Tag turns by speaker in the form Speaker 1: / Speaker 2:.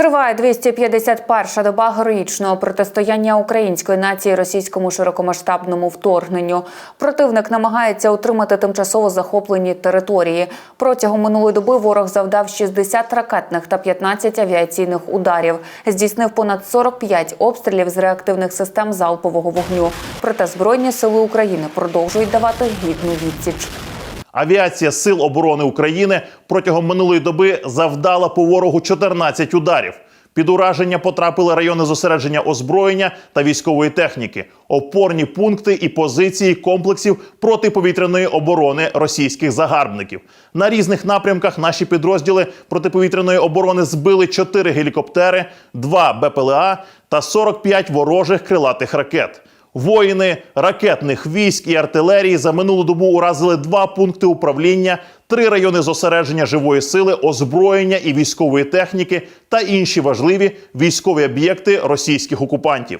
Speaker 1: Триває 251-ша доба героїчного протистояння української нації російському широкомасштабному вторгненню. Противник намагається утримати тимчасово захоплені території. Протягом минулої доби ворог завдав 60 ракетних та 15 авіаційних ударів. Здійснив понад 45 обстрілів з реактивних систем залпового вогню. Проте збройні сили України продовжують давати гідну відсіч.
Speaker 2: Авіація Сил оборони України протягом минулої доби завдала по ворогу 14 ударів. Під ураження потрапили райони зосередження озброєння та військової техніки, опорні пункти і позиції комплексів протиповітряної оборони російських загарбників. На різних напрямках наші підрозділи протиповітряної оборони збили 4 гелікоптери, 2 БПЛА та 45 ворожих крилатих ракет. Воїни ракетних військ і артилерії за минулу добу уразили два пункти управління, три райони зосередження живої сили, озброєння і військової техніки та інші важливі військові об'єкти російських окупантів.